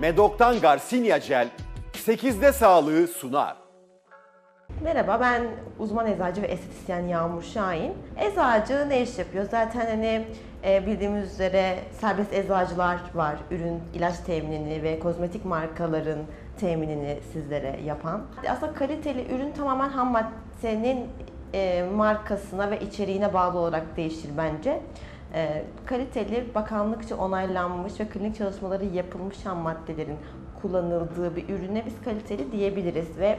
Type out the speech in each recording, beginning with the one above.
Medok'tan Garcinia Gel 8'de sağlığı sunar. Merhaba ben uzman eczacı ve estetisyen Yağmur Şahin. Eczacı ne iş yapıyor? Zaten hani e, bildiğimiz üzere serbest eczacılar var. Ürün, ilaç teminini ve kozmetik markaların teminini sizlere yapan. Aslında kaliteli ürün tamamen ham maddenin e, markasına ve içeriğine bağlı olarak değişir bence. E, kaliteli, bakanlıkça onaylanmış ve klinik çalışmaları yapılmış ham maddelerin kullanıldığı bir ürüne biz kaliteli diyebiliriz ve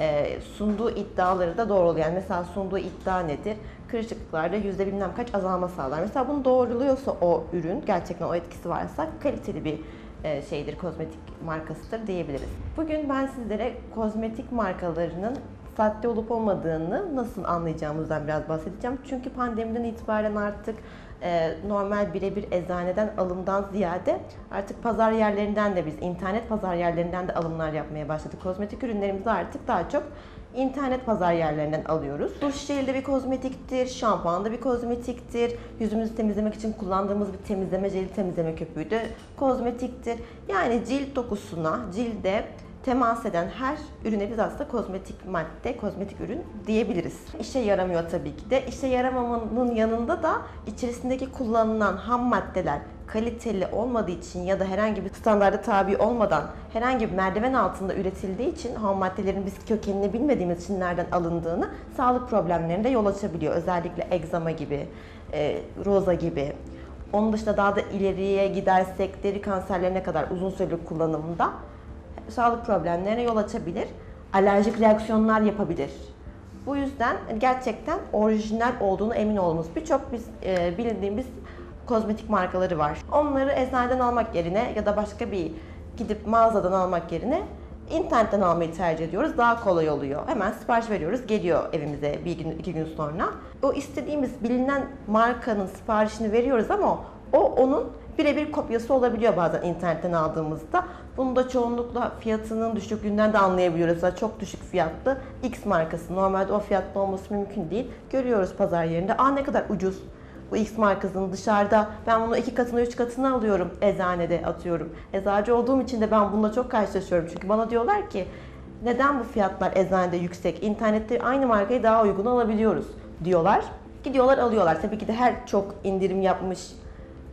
e, sunduğu iddiaları da doğruluyor. Yani mesela sunduğu iddia nedir? Kırışıklıklarda yüzde bilmem kaç azalma sağlar. Mesela bunu doğruluyorsa o ürün, gerçekten o etkisi varsa kaliteli bir e, şeydir, kozmetik markasıdır diyebiliriz. Bugün ben sizlere kozmetik markalarının sahte olup olmadığını nasıl anlayacağımızdan biraz bahsedeceğim. Çünkü pandemiden itibaren artık e, normal birebir eczaneden alımdan ziyade artık pazar yerlerinden de biz internet pazar yerlerinden de alımlar yapmaya başladık. Kozmetik ürünlerimizi artık daha çok internet pazar yerlerinden alıyoruz. Duş jeli de bir kozmetiktir, şampuan da bir kozmetiktir. Yüzümüzü temizlemek için kullandığımız bir temizleme jeli, temizleme köpüğü de kozmetiktir. Yani cilt dokusuna, cilde temas eden her ürüne biz aslında kozmetik madde, kozmetik ürün diyebiliriz. İşe yaramıyor tabii ki de. İşe yaramamanın yanında da içerisindeki kullanılan ham maddeler kaliteli olmadığı için ya da herhangi bir standarda tabi olmadan herhangi bir merdiven altında üretildiği için ham maddelerin biz kökenini bilmediğimiz için nereden alındığını sağlık problemlerine de yol açabiliyor. Özellikle egzama gibi, e, roza gibi. Onun dışında daha da ileriye gidersek deri kanserlerine kadar uzun süreli kullanımda sağlık problemlerine yol açabilir. Alerjik reaksiyonlar yapabilir. Bu yüzden gerçekten orijinal olduğunu emin olmamız. Birçok biz e, bildiğimiz kozmetik markaları var. Onları eczaneden almak yerine ya da başka bir gidip mağazadan almak yerine internetten almayı tercih ediyoruz. Daha kolay oluyor. Hemen sipariş veriyoruz. Geliyor evimize bir gün, iki gün sonra. O istediğimiz bilinen markanın siparişini veriyoruz ama o onun birebir kopyası olabiliyor bazen internetten aldığımızda. Bunu da çoğunlukla fiyatının düşüklüğünden de anlayabiliyoruz. Mesela çok düşük fiyatlı X markası. Normalde o fiyatta olması mümkün değil. Görüyoruz pazar yerinde. Aa ne kadar ucuz bu X markasının dışarıda ben bunu iki katını üç katını alıyorum eczanede atıyorum. Eczacı olduğum için de ben bununla çok karşılaşıyorum. Çünkü bana diyorlar ki neden bu fiyatlar eczanede yüksek? İnternette aynı markayı daha uygun alabiliyoruz diyorlar. Gidiyorlar alıyorlar. Tabii ki de her çok indirim yapmış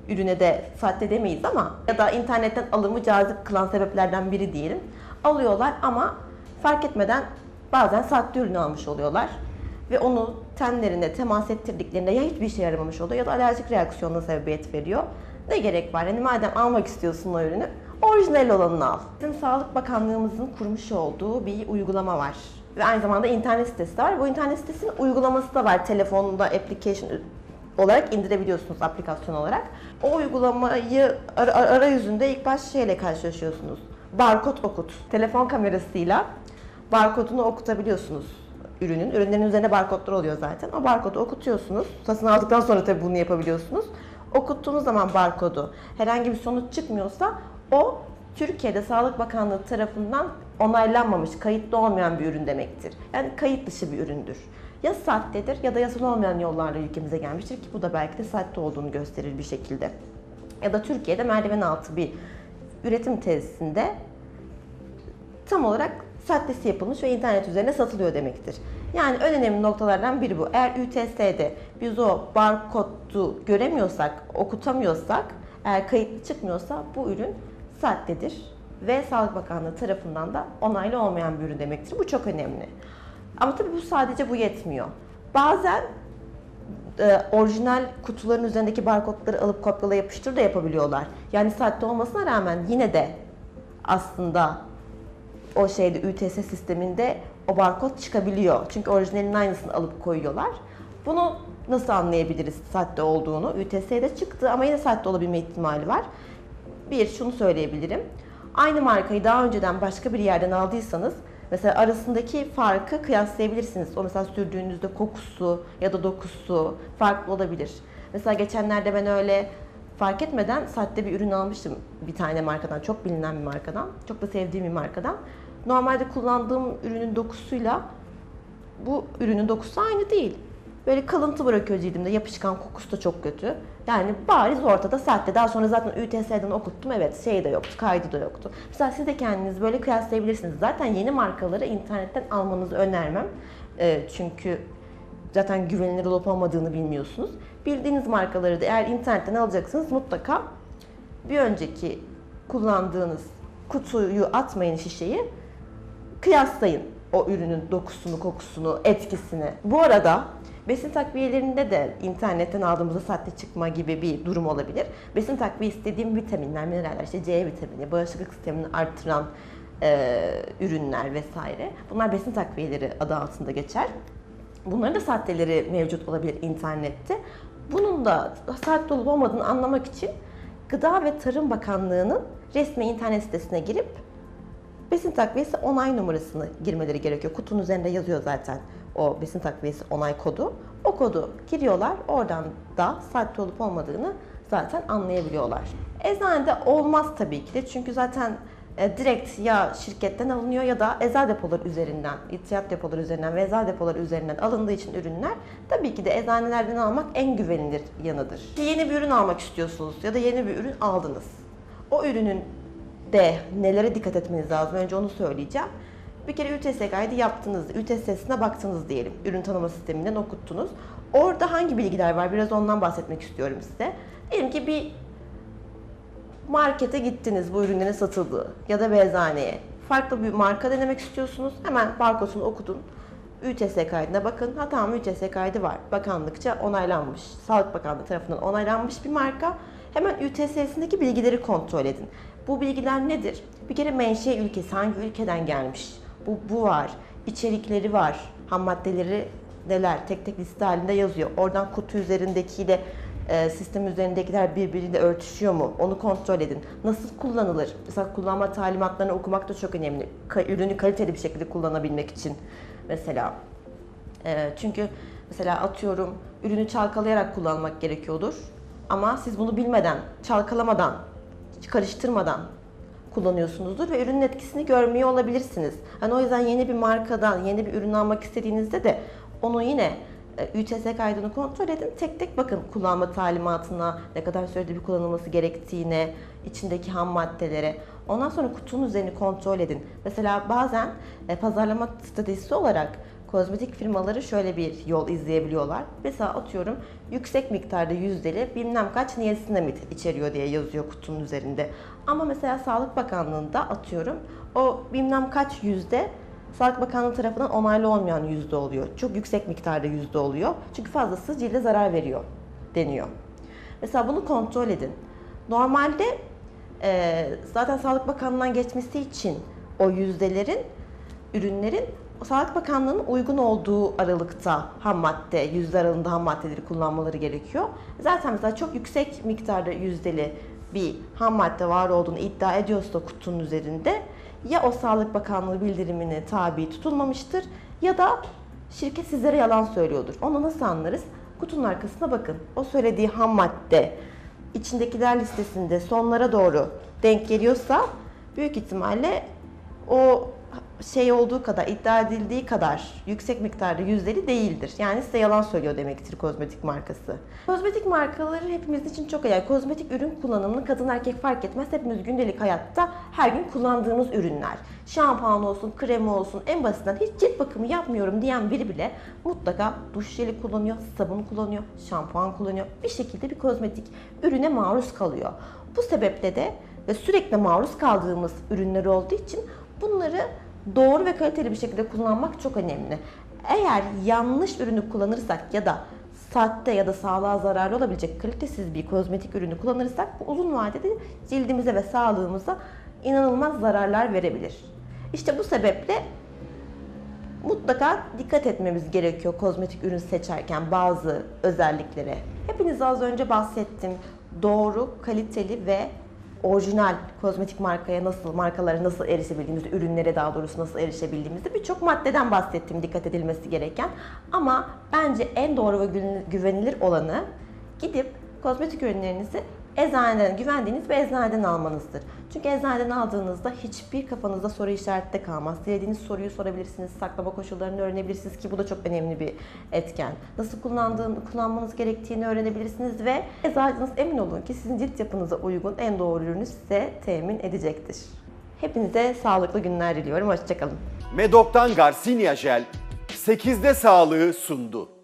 ürüne de sahte demeyiz ama ya da internetten alımı cazip kılan sebeplerden biri diyelim. Alıyorlar ama fark etmeden bazen sahte ürün almış oluyorlar. Ve onu tenlerine temas ettirdiklerinde ya hiçbir işe yaramamış oluyor ya da alerjik reaksiyonuna sebebiyet veriyor. Ne gerek var? Hani madem almak istiyorsun o ürünü, orijinal olanını al. Bizim Sağlık Bakanlığımızın kurmuş olduğu bir uygulama var. Ve aynı zamanda internet sitesi var. Bu internet sitesinin uygulaması da var. Telefonda application olarak indirebiliyorsunuz aplikasyon olarak. O uygulamayı ara- arayüzünde ilk baş şeyle karşılaşıyorsunuz. Barkod okut. Telefon kamerasıyla barkodunu okutabiliyorsunuz ürünün. Ürünlerin üzerine barkodlar oluyor zaten. O barkodu okutuyorsunuz. Satın aldıktan sonra tabii bunu yapabiliyorsunuz. Okuttuğunuz zaman barkodu herhangi bir sonuç çıkmıyorsa o Türkiye'de Sağlık Bakanlığı tarafından onaylanmamış, kayıtlı olmayan bir ürün demektir. Yani kayıt dışı bir üründür. Ya sahtedir ya da yasal olmayan yollarla ülkemize gelmiştir ki bu da belki de sahte olduğunu gösterir bir şekilde. Ya da Türkiye'de merdiven altı bir üretim tesisinde tam olarak sahtesi yapılmış ve internet üzerine satılıyor demektir. Yani en önemli noktalardan biri bu. Eğer ÜTS'de biz o barkodu göremiyorsak, okutamıyorsak, eğer kayıtlı çıkmıyorsa bu ürün sahtedir ve Sağlık Bakanlığı tarafından da onaylı olmayan bir ürün demektir. Bu çok önemli. Ama tabii bu sadece bu yetmiyor. Bazen e, orijinal kutuların üzerindeki barkodları alıp kopyala yapıştır da yapabiliyorlar. Yani sahte olmasına rağmen yine de aslında o şeyde ÜTS sisteminde o barkod çıkabiliyor. Çünkü orijinalinin aynısını alıp koyuyorlar. Bunu nasıl anlayabiliriz sahte olduğunu? ÜTS'de çıktı ama yine sahte olabilme ihtimali var. Bir, şunu söyleyebilirim. Aynı markayı daha önceden başka bir yerden aldıysanız mesela arasındaki farkı kıyaslayabilirsiniz. O mesela sürdüğünüzde kokusu ya da dokusu farklı olabilir. Mesela geçenlerde ben öyle fark etmeden sahte bir ürün almıştım bir tane markadan, çok bilinen bir markadan. Çok da sevdiğim bir markadan. Normalde kullandığım ürünün dokusuyla bu ürünün dokusu aynı değil. Böyle kalıntı bırakıyor cildimde. Yapışkan kokusu da çok kötü. Yani bariz ortada sahte. Daha sonra zaten ÜTS'den okuttum. Evet şey de yoktu, kaydı da yoktu. Mesela siz de kendiniz böyle kıyaslayabilirsiniz. Zaten yeni markaları internetten almanızı önermem. Ee, çünkü zaten güvenilir olup olmadığını bilmiyorsunuz. Bildiğiniz markaları da eğer internetten alacaksınız mutlaka bir önceki kullandığınız kutuyu atmayın şişeyi kıyaslayın o ürünün dokusunu, kokusunu, etkisini. Bu arada besin takviyelerinde de internetten aldığımızda sahte çıkma gibi bir durum olabilir. Besin takviyesi dediğim vitaminler, mineraller, işte C vitamini, bağışıklık sistemini artıran e, ürünler vesaire. Bunlar besin takviyeleri adı altında geçer. Bunların da sahteleri mevcut olabilir internette. Bunun da sahte olup olmadığını anlamak için Gıda ve Tarım Bakanlığı'nın resmi internet sitesine girip besin takviyesi onay numarasını girmeleri gerekiyor. Kutunun üzerinde yazıyor zaten o besin takviyesi onay kodu. O kodu giriyorlar. Oradan da sahte olup olmadığını zaten anlayabiliyorlar. Eczanede olmaz tabii ki de çünkü zaten e, direkt ya şirketten alınıyor ya da eczacı depoları üzerinden, ihtiyat depoları üzerinden ve eczacı depoları üzerinden alındığı için ürünler tabii ki de eczanelerden almak en güvenilir yanıdır. Yeni bir ürün almak istiyorsunuz ya da yeni bir ürün aldınız. O ürünün de nelere dikkat etmeniz lazım önce onu söyleyeceğim. Bir kere ÜTS kaydı yaptınız, ÜTS'sine baktınız diyelim. Ürün tanıma sisteminden okuttunuz. Orada hangi bilgiler var? Biraz ondan bahsetmek istiyorum size. Diyelim ki bir markete gittiniz bu ürünlerin satıldığı ya da bir eczaneye. Farklı bir marka denemek istiyorsunuz. Hemen barkodunu okudun. ÜTS kaydına bakın. Ha tamam ÜTS kaydı var. Bakanlıkça onaylanmış. Sağlık Bakanlığı tarafından onaylanmış bir marka. Hemen ÜTS'sindeki bilgileri kontrol edin. Bu bilgiler nedir? Bir kere menşe ülkesi, hangi ülkeden gelmiş? Bu, bu var. İçerikleri var. Ham maddeleri neler? Tek tek liste halinde yazıyor. Oradan kutu üzerindekiyle e, sistem üzerindekiler birbiriyle örtüşüyor mu? Onu kontrol edin. Nasıl kullanılır? Mesela kullanma talimatlarını okumak da çok önemli. Ürünü kaliteli bir şekilde kullanabilmek için. Mesela e, çünkü mesela atıyorum ürünü çalkalayarak kullanmak gerekiyordur. Ama siz bunu bilmeden, çalkalamadan, karıştırmadan kullanıyorsunuzdur ve ürünün etkisini görmüyor olabilirsiniz. Hani o yüzden yeni bir markadan yeni bir ürün almak istediğinizde de onu yine e, ÜTS kaydını kontrol edin. Tek tek bakın kullanma talimatına, ne kadar sürede bir kullanılması gerektiğine, içindeki ham maddelere. Ondan sonra kutunun üzerini kontrol edin. Mesela bazen e, pazarlama stratejisi olarak kozmetik firmaları şöyle bir yol izleyebiliyorlar. Mesela atıyorum yüksek miktarda yüzdeli bilmem kaç niasinamid içeriyor diye yazıyor kutunun üzerinde. Ama mesela Sağlık Bakanlığı'nda atıyorum o bilmem kaç yüzde Sağlık Bakanlığı tarafından onaylı olmayan yüzde oluyor. Çok yüksek miktarda yüzde oluyor. Çünkü fazlası cilde zarar veriyor deniyor. Mesela bunu kontrol edin. Normalde e, zaten Sağlık Bakanlığı'ndan geçmesi için o yüzdelerin, ürünlerin Sağlık Bakanlığı'nın uygun olduğu aralıkta ham madde, yüzde aralığında ham maddeleri kullanmaları gerekiyor. Zaten mesela çok yüksek miktarda yüzdeli bir ham madde var olduğunu iddia ediyorsa kutunun üzerinde ya o Sağlık Bakanlığı bildirimine tabi tutulmamıştır ya da şirket sizlere yalan söylüyordur. Onu nasıl anlarız? Kutunun arkasına bakın. O söylediği ham madde içindekiler listesinde sonlara doğru denk geliyorsa büyük ihtimalle o şey olduğu kadar, iddia edildiği kadar yüksek miktarda yüzdeli değildir. Yani size yalan söylüyor demektir kozmetik markası. Kozmetik markaları hepimiz için çok önemli. Kozmetik ürün kullanımını kadın erkek fark etmez. Hepimiz gündelik hayatta her gün kullandığımız ürünler. Şampuan olsun, krem olsun, en basitinden hiç cilt bakımı yapmıyorum diyen biri bile mutlaka duş jeli kullanıyor, sabun kullanıyor, şampuan kullanıyor. Bir şekilde bir kozmetik ürüne maruz kalıyor. Bu sebeple de ve sürekli maruz kaldığımız ürünler olduğu için bunları doğru ve kaliteli bir şekilde kullanmak çok önemli. Eğer yanlış ürünü kullanırsak ya da sahte ya da sağlığa zararlı olabilecek kalitesiz bir kozmetik ürünü kullanırsak bu uzun vadede cildimize ve sağlığımıza inanılmaz zararlar verebilir. İşte bu sebeple mutlaka dikkat etmemiz gerekiyor kozmetik ürün seçerken bazı özelliklere. Hepinize az önce bahsettim. Doğru, kaliteli ve orijinal kozmetik markaya nasıl, markalara nasıl erişebildiğimizde, ürünlere daha doğrusu nasıl erişebildiğimizde birçok maddeden bahsettim dikkat edilmesi gereken. Ama bence en doğru ve güven- güvenilir olanı gidip kozmetik ürünlerinizi eczaneden güvendiğiniz bir eczaneden almanızdır. Çünkü eczaneden aldığınızda hiçbir kafanızda soru işareti de kalmaz. Dilediğiniz soruyu sorabilirsiniz, saklama koşullarını öğrenebilirsiniz ki bu da çok önemli bir etken. Nasıl kullandığını, kullanmanız gerektiğini öğrenebilirsiniz ve eczacınız emin olun ki sizin cilt yapınıza uygun en doğru ürünü size temin edecektir. Hepinize sağlıklı günler diliyorum. Hoşçakalın. Medok'tan Garcinia Jel 8'de sağlığı sundu.